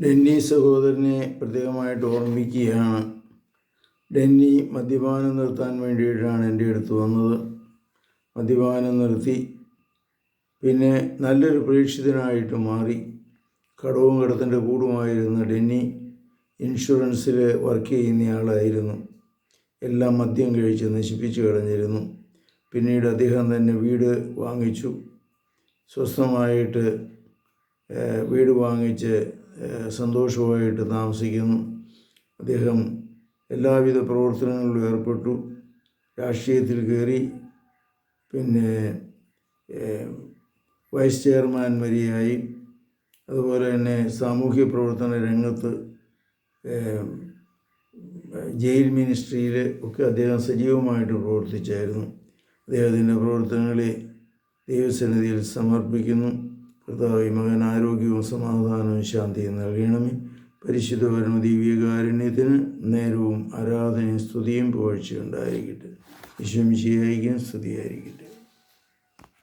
ഡെന്നി സഹോദരനെ പ്രത്യേകമായിട്ട് ഓർമ്മിക്കുകയാണ്. ഡെന്നി മദ്യപാനം നിർത്താൻ വേണ്ടിയിട്ടാണ് എന്റെ അടുത്ത് വന്നത്. മദ്യപാനം നിർത്തി. പിന്നെ നല്ലൊരു പ്രേക്ഷിതനായിട്ട് മാറി. കടവും കടത്തിന്റെ കൂടുമായിരുന്ന ഡെന്നി ഇൻഷുറൻസിൽ വർക്ക് ചെയ്യുന്നയാളായിരുന്നു എല്ലാം മദ്യം കഴിച്ച് നശിപ്പിച്ചു കളഞ്ഞിരുന്നു. പിന്നീട് അദ്ദേഹം തന്നെ വീട് വാങ്ങിച്ചു. സ്വസ്ഥമായിട്ട് വീട് വാങ്ങിച്ച് സന്തോഷമായിട്ട് താമസിക്കുന്നു. അദ്ദേഹം എല്ലാവിധ പ്രവർത്തനങ്ങളിലും ഏർപ്പെട്ടു. രാഷ്ട്രീയത്തിൽ കയറി. പിന്നെ വൈസ് ചെയർമാൻ വരിയായി. അതുപോലെ തന്നെ സാമൂഹ്യ പ്രവർത്തന രംഗത്ത് ജയിൽ മിനിസ്ട്രിയിൽ ഒക്കെ അദ്ദേഹം സജീവമായിട്ട് പ്രവർത്തിച്ചായിരുന്നു. അദ്ദേഹത്തിന്റെ പ്രവർത്തനങ്ങളെ ദൈവസന്നിധിയിൽ സമർപ്പിക്കുന്നു. കർത്താവ് മകൻ ആരോഗ്യവും സമാധാനവും ശാന്തിയും നൽകണമേ. പരിശുദ്ധ പരമദീവികാരുണ്യത്തിന് നേരവും ആരാധനയും സ്തുതിയും പുകഴ്ചയും ഉണ്ടായിരിക്കട്ടെ. വിശ്വമിശിയായിരിക്കും സ്തുതിയായിരിക്കട്ടെ.